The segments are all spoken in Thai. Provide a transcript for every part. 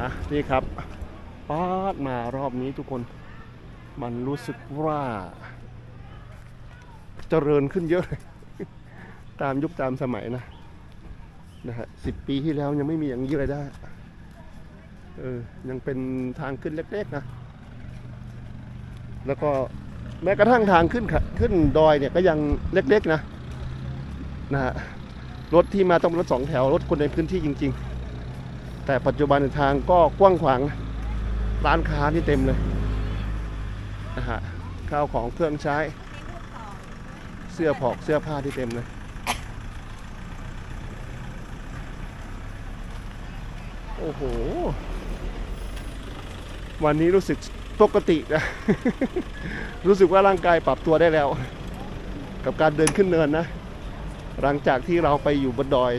อะนี่ครับป๊าดมารอบนี้ทุกคน มันรู้สึกว่าเจริญขึ้นเยอะเลยตามยุคตามสมัยนะนะฮะสิบปีที่แล้วยังไม่มีอย่างนี้เลยได้ เออ ยังเป็นทางขึ้นเล็กๆนะ แล้วก็แม้กระทั่งทางขึ้นขึ้นดอยเนี่ยก็ยังเล็กๆนะ นะฮะรถที่มาต้องรถสองแถว รถคนในพื้นที่จริง ๆ แต่ปัจจุบันทางก็กว้างขวางนะร้านค้าที่เต็มเลยนะฮะข้าวของเครื่องใช้ เสื้อผอกเสื้อผ้าที่เต็มเลยโอ้โห วันนี้รู้สึกปกตินะ รู้สึกว่าร่างกายปรับตัวได้แล้ว กับการเดินขึ้นเนินนะ หลังจากที่เราไปอยู่บนดอย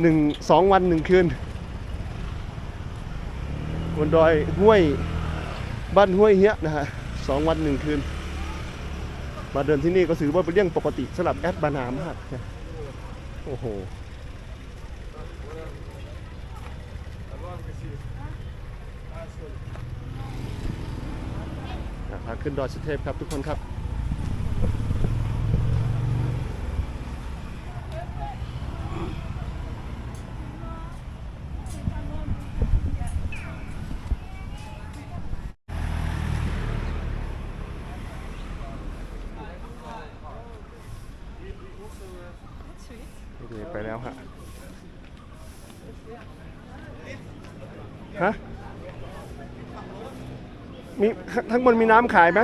หนึ่งสองวันหนึ่งคืน บนดอยห้วยบ้านห้วยเฮียนะฮะสองวันหนึ่งคืน มาเดินที่นี่ก็ถือว่าเป็นเรื่องปกติสลับแอดบานามากนะโอ้โหทางขึ้นดอยสุเทพครับทุกคนครับ นี่ไปแล้วฮะฮะมีข้างข้างบนมีน้ำขายไหม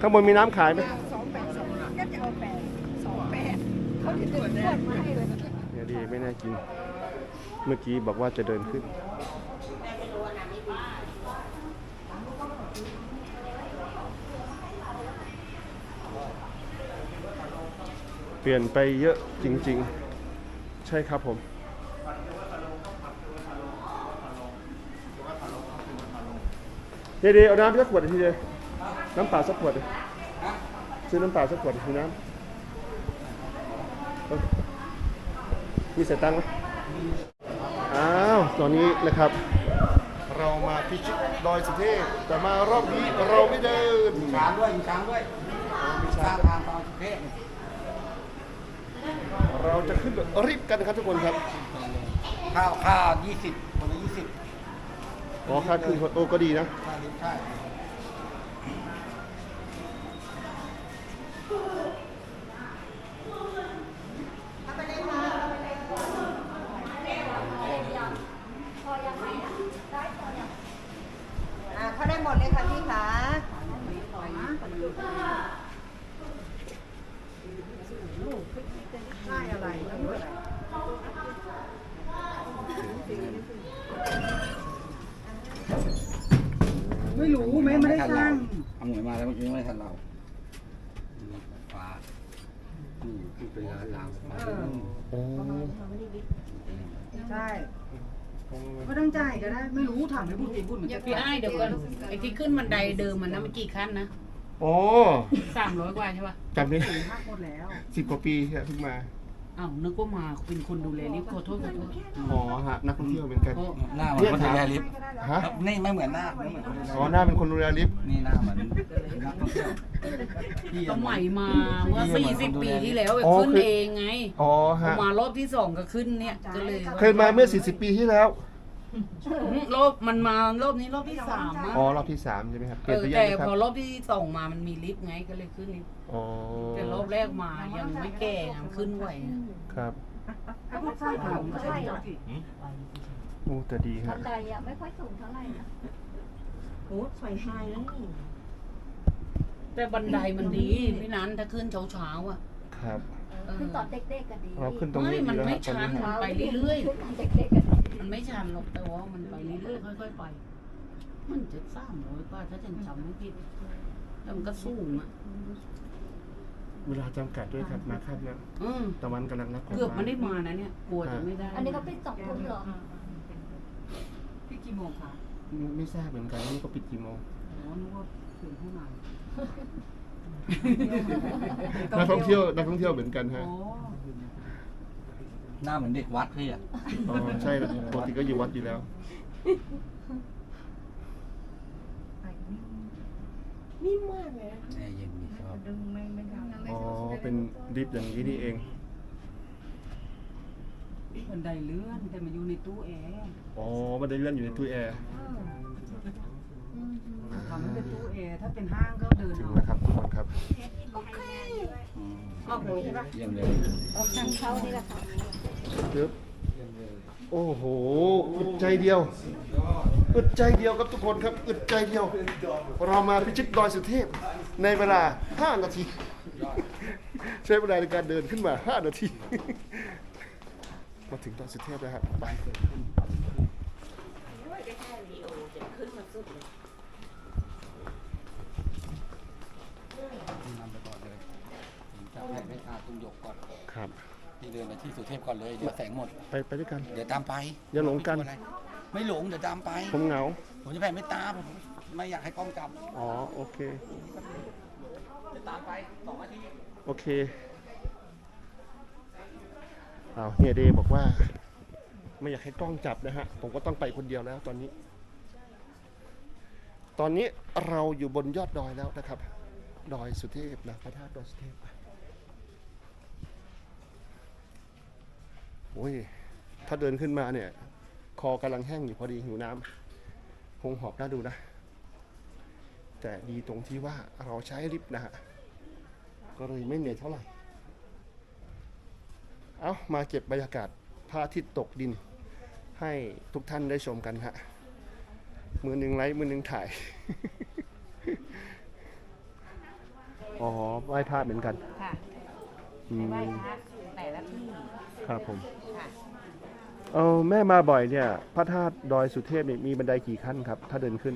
ข้างบนมีน้ำขายไหมสองแปดสองก็จะเอาแปดสองแปดเขาจะตื่นขวดมาให้เลยเนี่ยดีไม่น่ากิน เมื่อกี้บอกว่าจะเดินขึ้น ปลี่ยนไปเยอะจริง ๆ ใช่ครับผม เดี๋ยวๆเอาน้ำสักขวดทีเดียวน้ำเปล่าสักขวดดิซื้อน้ำเปล่าสักขวดคือน้ำเออมีเสียตังค์ไหมอ้าว ตอนนี้นะครับ เรามาพิชิตดอยสุเทพแต่มารอบนี้เราไม่เดินช้างด้วยมีช้างด้วยช้างทางตอนเทพ เราจะขึ้นรีบกันนะครับทุกคนครับข้าวข้าวยี่สิบคนละยี่สิบอ๋อค่าขึ้นโอ้ก็ดีนะใช่ใช่ อ่าเขาได้หมดเลยค่ะพี่ขาได้อะไรทั้งหมด ไม่รู้ไม่ไม่ได้สร้างเอาหมวยมาแล้วเมื่อกี้ไม่ทันเราปลาอืมคือเป็นร้านเราโอ้ใช่ไม่ต้องจ่ายก็ได้ ไม่รู้ถามให้พูดจริงพูดเหมือนอย่าจะพี่ไอ้ายเดี๋ยวก่อนไอ้ที่ขึ้นบันไดเดิมมันนะมันกี่ขั้นนะโอ้สามร้อยกว่าใช่ป่ะจำได้ถึงหักหมดแล้วสิบกว่าปีที่เพิ่งมา อ้าวนึกว่ามาเป็นคนดูแลลิฟต์ขอโทษขอโทษอ๋อฮะนักท่องเที่ยวเหมือนกันโอ้หน้าเหมือนคนดูแลลิฟต์ฮะ นี่ไม่เหมือนหน้าไม่เหมือนคนดูแลอ๋อหน้าเป็นคนดูแลลิฟต์ นี่หน้าเหมือนนักท่องเที่ยวพี่สมัยมาเมื่อพี่สี่เหมืสิอนบคนดูปีแลที่แล้วแบบอ๋อขึ้นคือ เองไงอ๋อพอฮะ มารอบที่สองก็ขึ้นเนี่ยก็เลยเคยมาเมื่อ 40 ปีที่แล้วอืม รอบมันมารอบนี้รอบที่สามอะอ๋อรอบที่3ใช่ไหมครับเปเอลี่ยนอไปเยแต่อะไหมครับพอรอบที่สองมามันมีลิฟต์ไงก็เลยขึ้นลิฟต์อ๋อแต่รอบแรกมายังไม่แก่ไงมันขึ้นไหวอะครับถ้าพูดใช่ค่ะไม่ใช่โอ้แต่ดีครับับนไดอะไม่ค่อยสูงเท่าไหร่นะโอ้ใส่ไฮแล้วนี่แต่บันไดมันดีพี่นันถ้าขึ้นเช้าๆอะ ครับ เออขึ้นตอนเด็กๆก็ดีเราขึ้นตรงนี้ไม่ดีมันแล้วไม่ครับตอนชัน นี้ฮะไปเรื่อยๆ ขึ้นตอนเด็กๆก็ดี มันไม่ชันหรอกแต่ว่ามันไปเรื่อยๆค่อยๆไป มันจะสามร้อยกว่าถ้าฉันจำไม่ผิดแล้วมันก็สูงอะ เวลาจำกัดด้วยครับมาครับแล้วอืมตะวันกำลังนับเกือบไม่ได้มานะเนี่ย กลัวจะไม่ได้อันนี้ก็เป็นสองทุ่มเหรอพี่กี่โมงคะไม่ไม่ทราบเหมือนกันว่านี่ก็ปิดกี่โมงอ๋อนึกว่าถึงเท่าไหร่นักท่องเที่ยวนักท่องเที่ยวเหมือนกันฮะ อ๋อ หน้าเหมือนเด็กวัดพี่อะอ๋อใช่นะปกติก็อยู่วัดอยู่แล้ว นิ่มมากเลยนะแอร์เย็นมีชอบดึงไม่ไม่ทำอ๋อ เป็นดิฟอย่างนี้นี่เองบันไดเลื่อนแต่มาอยู่ในตู้แอร์อ๋อมันได้เลื่อนอยู่ในตู้แอร์ทำให้เป็นตู้แอร์ถ้าเป็นห้างก็เดินถึงเอาแล้วครับทุกคนครับ อืมออกเลยใช่ปะเยี่ยมเลยออกทางเข้านี่แหละค่ะปึ๊บโอ้โห อึดใจเดียว อึดใจเดียวครับทุกคนครับ อึดใจเดียว เรามาพิชิตดอยสุเทพ ในเวลา 5 นาที ใช้เวลาในการเดินขึ้นมา 5 นาที มาถึงดอยสุเทพแล้วครับไป นำไปก่อนเลย จะแผ่เมตตาตุ้งยกก่อนครับพี่เดินไปที่สุเทพก่อนเลยเดี๋ยวแสงหมด ไปไปด้วยกัน เดี๋ยวตามไปอย่าหลงกัน ไม่ลัวอะไรไม่หลงเดี๋ยวตามไป ผมเหงา ผมจะแผ่เมตตาผมไม่อยากให้กล้องจับ อ๋อโอเค เดี๋ยวตามไปสองนาทีโอเคอ้าวเฮียเดย์บอกว่า ไม่อยากให้กล้องจับนะฮะ ผมก็ต้องไปคนเดียวแล้วตอนนี้ ตอนนี้เราอยู่บนยอดดอยแล้วนะครับ ดอยสุเทพนะพระธาตุดอยสุเทพ โอ้ย ถ้าเดินขึ้นมาเนี่ย คอกำลังแห้งอยู่พอดีหิวน้ำคงหอบน่าดูนะ แต่ดีตรงที่ว่าเราใช้ลิฟต์นะฮะ ก็เลยไม่เหนื่อยเท่าไหร่ เอามาเก็บบรรยากาศพระอาทิตย์ตกดิน ให้ทุกท่านได้ชมกันฮะ มือหนึ่งไลฟ์มือหนึ่งถ่าย อ๋อไหว้พระเหมือนกัน ค่ะอืไปไหว้มพระแต่ละที่ ครับผมค่ะ เอาแม่มาบ่อยเนี่ย พระธาตุดอยสุเทพเนี่ยมีบันไดกี่ขั้นครับ ถ้าเดินขึ้น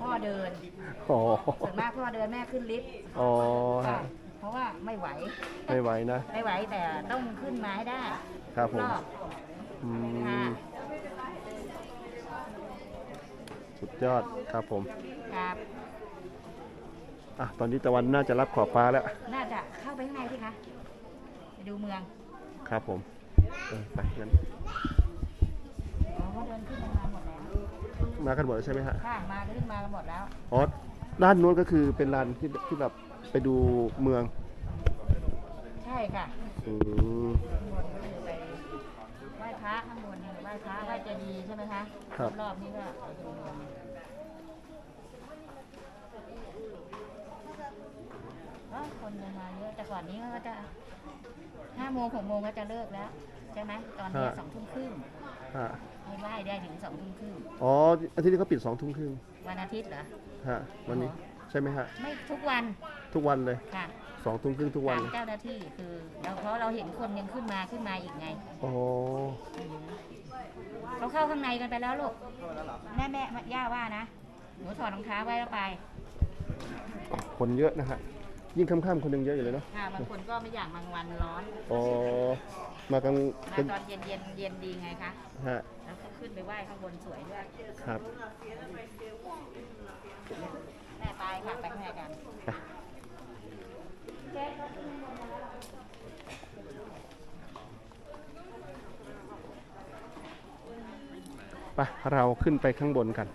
พ่อเดินอ๋อส่วนมากพ่อเดินแม่ขึ้นลิฟต์อ๋อค่ะฮะเพราะว่าไม่ไหว ไม่ไหวนะ ไม่ไหวแต่ต้องขึ้นมาให้ได้ครับผมรอบอืค่ะมสุดยอดครับผมครับอะตอนนี้ตะวันน่าจะรับขอบฟ้าแล้วน่าจะเข้าไปข้างในสิคะไปดูเมือง ครับผมเออ ไปงั้นอ๋อเขาเดินขึ้นมาหมดแล้วมากันหมดแล้วใช่ไหมฮะค่ะมาขึ้นมากันหมดแล้วอ๋อด้านนู้นก็คือเป็นลานที่ที่แบบไปดูเมืองใช่ค่ะอืมข้างบนก็คือไปไหว้พระข้างบนไหว้พระไหว้เจดีย์ใช่ไหมคะครับรอบๆนี้ก็ไปดูเมืองเอ้อคนยังมาเยอะแต่ก่อนนี้ก็จะห้าโมงหกโมงก็จะเลิกแล้ว ใช่ไหมตอนนี้สองทุ่มครึ่งฮะให้ไหว้ได้ถึงสองทุ่มครึ่งอ๋ออาทิตย์นี้เขาปิดสองทุ่มครึ่งวันอาทิตย์เหรอ ฮะวันนี้ใช่ไหมฮะไม่ทุกวันทุกวันเลยค่ะสองทุ่มครึ่งทุกวันทางเจ้าหน้าที่คือเราเพราะเราเห็นคนยังขึ้นมาขึ้นมาอีกไงอ๋อเขาเข้าข้างในกันไปแล้วลูกแม่แม่ย่าว่านะหนูถอดรองเท้าไว้แล้วไปคนเยอะนะฮะ ยิ่งค่ำๆคนยังเยอะอยู่เลยเนาะค่ะบางคนก็ไม่อยากบางวันร้อนอ๋อมากันมาเป็นตอนเย็นเย็นเย็นดีไงคะฮะแล้วก็ขึ้นไปไหว้ข้างบนสวยด้วยครับแม่ไปค่ะไปข้างในกันไปเราขึ้นไปข้างบนกัน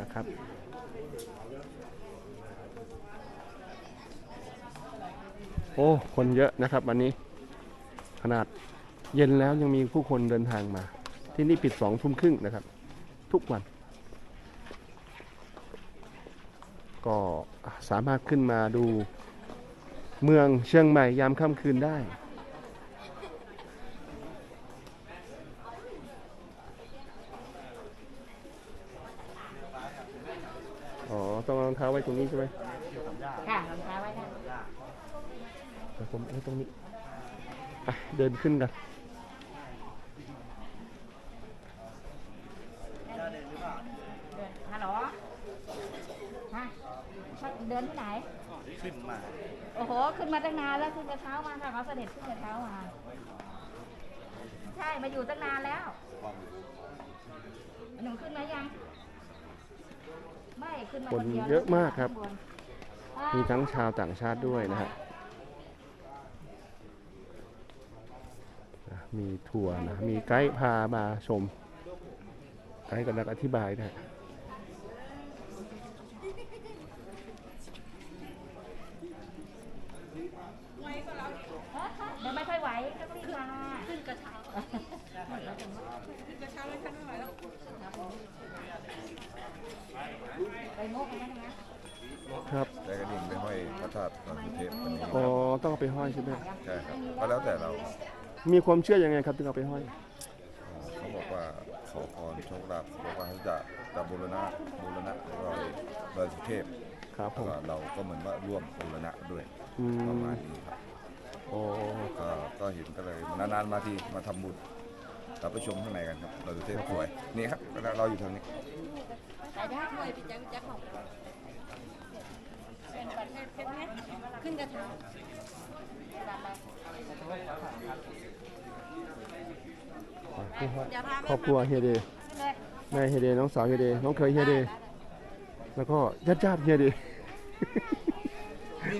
นะครับ โอ้คนเยอะนะครับวันนี้ขนาดเย็นแล้วยังมีผู้คนเดินทางมา ที่นี่ปิดสองทุ่มครึ่งนะครับ ทุกวัน ก็สามารถขึ้นมาดูเมืองเชียงใหม่ยามค่ำคืนได้อ๋อต้องรองเท้าไว้ตรงนี้ใช่ไหม ค่ะรองเท้าไว้ค่ะ เดี๋ยวผมเอาไว้ตรงนี้อะเดินขึ้นกันเดินฮัลโหลฮะเดินที่ไหน ขึ้นมา โอ้โห ขึ้นมาตั้งนานแล้วขึ้นกระเช้ามาค่ะเขาเสด็จขึ้นกระเช้ามา ใช่ มาอยู่ตั้งนานแล้วหนูขึ้นมายัง ไม่ ขึ้นมาคนเดียวเยอะมากครับข้งนมีทั้งชาวต่างชาติด้วยนะฮะ มีทัวร์นะ มีไกด์พามาชม ไกด์กำลังอธิบายนะเดินไม่ค่อยไหวก็รีบมาขึ้นกระเช้าไปโมกกันได้ไหมครับได้กระดิ่งไปห้อยพระธาตุดอยสุเทพวันนี้อ๋อต้องเอาไปห้อยใช่ไหมใช่ครับก็แล้วแต่เรา มีความเชื่อยังไงครับถึงเอาไปห้อยเขาบอกว่าขอพรโชคลาภบอกว่าให้จะจะบูรณะบูรณะรอยดอยสุเทพครับผมก็เราก็เหมือนว่าร่วมบูรณะด้วยอืประมมาณนี้ครับโอ้ก็ก็เห็นก็เลยนานๆมาทีมาทำบุญเราไปชมข้างในกันครับดอยสุเทพสวยนี่ครับเราอยู่ทางนี้ไปได้ด้วยพี่แจ๊คแจ๊คของเป็นประเทศเพชรไหมขึ้นกระเช้าครอบครัวเฮียเดย์แม่เฮียเดย์น้องสาวเฮียเดย์น้องเคยเฮียเดย์แล้วก็ญาติญาติๆเฮียเดย์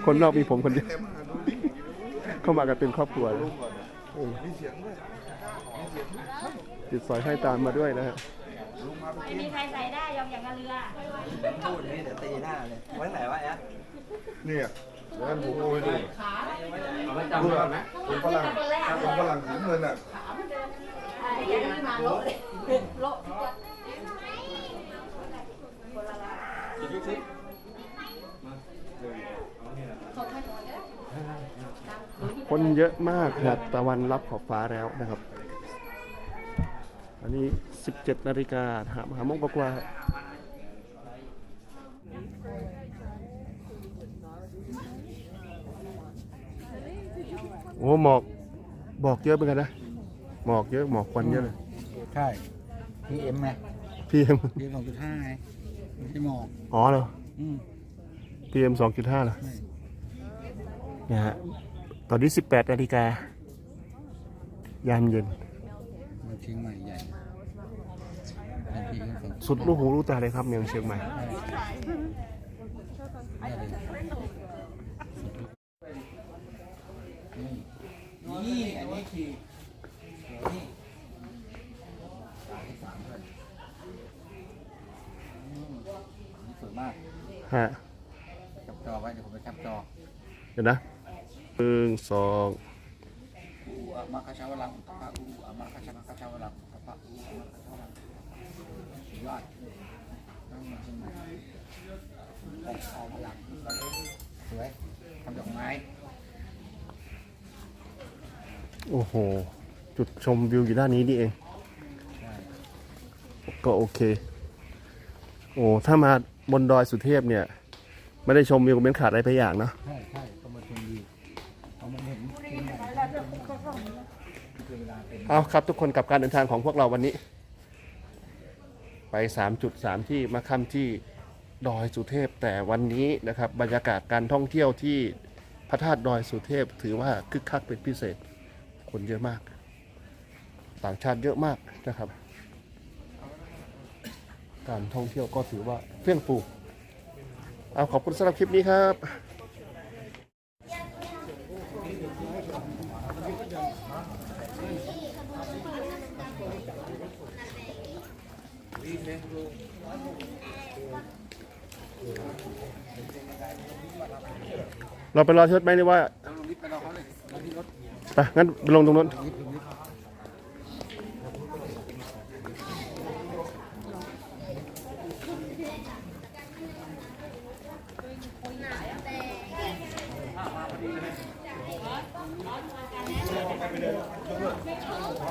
คนนอกมีผมคนเดียวเข้ามากันเป็นครอบครัวเลยโอ้ติดสอยให้ตามมาด้วยนะฮะไม่มีใครใส่ได้ยอมอย่างกับเรือพูดนี้เดี๋ยวตีหน้าเลยไว้ไหนวะแอ๊ะเนี่ยแล้วกันผมโอ้ยดูเอาไว้จำก่อนนะคนฝรั่งคนฝรั่งสีเงินอะคนเยอะมากครับตะวันรับขอบฟ้าแล้วนะครับ อันนี้ 17 นาฬิกาหาหามงกว่าโอ้หมอกบอกเยอะเหมือนกันนะ หมอกเยอะหมอกควันเยอะเลยใช่ PM ไงพีเอ็ม PM สองจุดห้าไงไม่ใช่หมอกอ๋อเหรออืมพีเอ็มสองจุดห้าเหรอเนี่ยฮะตอนนี้18นาฬิกายามเย็นมันเชียงใหม่ใหญ่บางทีก็ฝนสุดลูกหูลูกตาเลยครับเมืองเชียงใหม่นี่อันนี้คือนี่อืม อันนี้สวยมากฮะจับจอไว้เดี๋ยวผมไปจับจอเดี๋ยวนะหนึ่งสองอูอะมะคาชาวลังพระอูอะมะคาชาคาชาวลังพระอูอะมะคาชาวลังสุดยอดต้องมาเชียงใหม่ออกออกพลังสวยทำดอกไม้โอ้โห จุดชมวิวอยู่ด้านนี้นี่เองใช่ก็โอเค โอ้ ถ้ามา บนดอยสุเทพเนี่ย ไม่ได้ชมวิวเป็นขาดอะไรไปอย่างเนาะใช่ใช่ก็มาชมวิวเอามาเห็นเชียงใหม่คือเวลาเป็นเอาครับทุกคนกับการเดินทางของพวกเราวันนี้ ไป 3.3 ที่มาค่ำที่ดอยสุเทพแต่วันนี้นะครับ บรรยากาศการท่องเที่ยวที่พระธาตุดอยสุเทพถือว่าคึกคักเป็นพิเศษ คนเยอะมาก ต่างชาติเยอะมากนะครับ การท่องเที่ยวก็ถือว่าเฟื่องฟูเอาขอบคุณสำหรับคลิปนี้ครับเราไปรอที่รถไหมหรือว่าไปรอเขาเลยรอที่รถไปงั้นไปลงตรงนู้น ลิฟต์ลงลิฟต์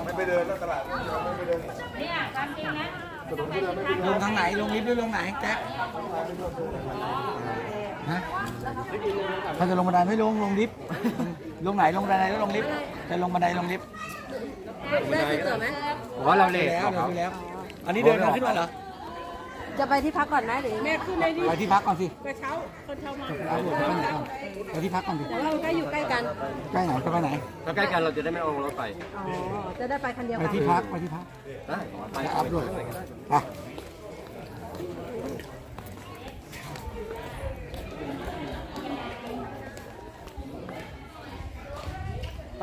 ไม่ไปเดินแล้วตลาดไม่ไปเดิน เนี่ยความจริงนะ ลงทางไหนลงลิฟต์หรือลงไหนแจ๊คฮะเขาจะลงบันไดไม่ลงลงลิฟต์ ลงไหนลงบันไดแล้วลงลิฟต์จะลงบันไดลงลิฟต์ผมว่าเราเลทแล้วเขาเดินไปแล้ว อันนี้เดินขึ้นมาเหรอจะไปที่พักก่อนไหมหรือแม่ขึ้นได้ดิไปที่พักก่อนสิกระเช้าคนเช้ามาไปที่พักก่อนสิเราใกล้อยู่ใกล้กันใกล้ไหนจะไปไหนก็ใกล้กันเราจะได้ไม่เอารถไปอ๋อจะได้ไปคันเดียวไปกันที่พักไปที่พักได้ไปอัพด้วยไป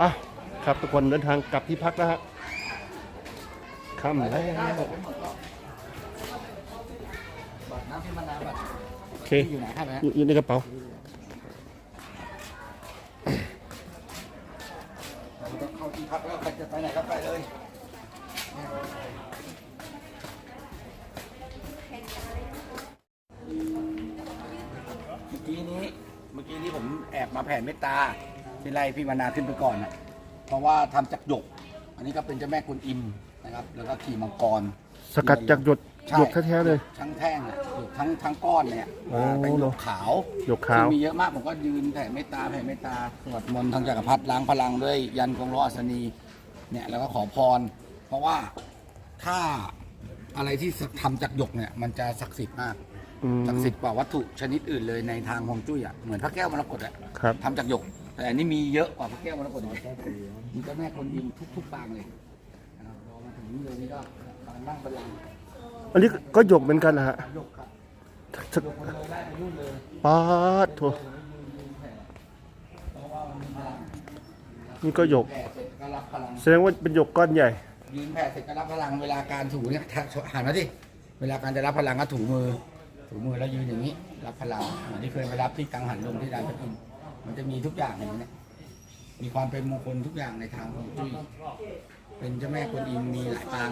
อะครับทุกคนเดินทางกลับที่พักนะฮะค่ำแล้วบัตรน้ำที่มานาวบัตรโอเคที่อยู่ไหนครับนะอยู่ในกระเป๋าเราต้อเข้าที่พักแล้วใครจะไปไหนก็ไปเลยเมื่อกี้นี้เมื่อกี้นี้ผมแอบมาแผ่เมตตา ที่ไล่พี่มานาขึ้นไปก่อนนะเพราะว่าทำจากหยก อันนี้ก็เป็นเจ้าแม่กุนอิมนะครับ แล้วก็ขี่มังกร สกัดจากหยดใช่หยดแท้ๆเลย ทั้งแท่งอะหยกทั้งทั้งก้อนเนี่ยโอ้เป็นหยกขาวหยกขาว ซึ่งมีเยอะมากผมก็ยืนแผ่เมตตาแผ่เมตตาสวดมนต์ทางจักรพรรดิล้างพลังด้วยยันกงล้ออัศนีเนี่ยแล้วก็ขอพร เพราะว่าถ้าอะไรที่ทำจากหยกเนี่ยมันจะศักดิ์สิทธิ์มาก อืมศักดิ์สิทธิ์กว่าวัตถุชนิดอื่นเลยในทางฮวงจุ้ยอะเหมือนพระแก้วมรกตอะครับ ทำจากหยก แต่อันนี้มีเยอะกว่าพระแก้วมรกตอีกมีเจ้าแม่คนยิมทุกทุกๆปางเลยนะครับรอมาถึงนี่เลยนี่ก็กำลังนั่งบัลลังก์อันนี้ก็หยกเหมือนกันนะฮะหยกครับสกหยกคนเลยได้ไปนู่นเลยปาดโถนี่ก็หยก แผ่เสร็จก็รับพลัง แสดงว่าเป็นหยกก้อนใหญ่ ยืนแผ่เสร็จก็รับพลังเวลาการถูเนี่ยถ้าหันมาดิเวลาการจะรับพลังก็ถูมือ ถูมือแล้วยืนอย่างนี้ รับพลังเหมือนที่เคยไปรับที่กังหันลมที่ดานพระอินทร์ มันจะมีทุกอย่างอย่างนี้ยมีความเป็นมงคลทุกอย่างในทางของจุ้ยเป็นเจ้าแม่กวนอิมมีหลายปาง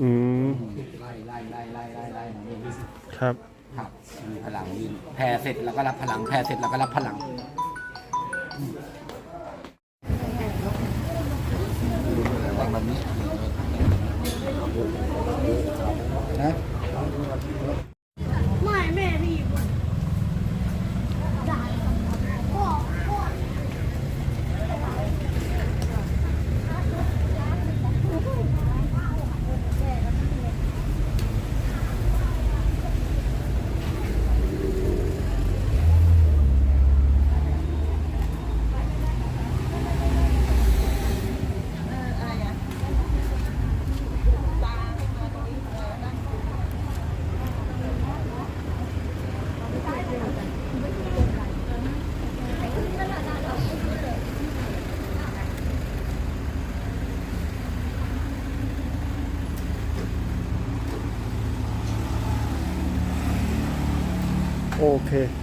อืมไล่ไล่ไล่ไล่ไล่ไล่มาเรื่อยครับๆครับมีพลังยืนแผ่เสร็จแล้วก็รับพลังแผ่เสร็จแล้วก็รับพลังวางแบบนี้ โอเค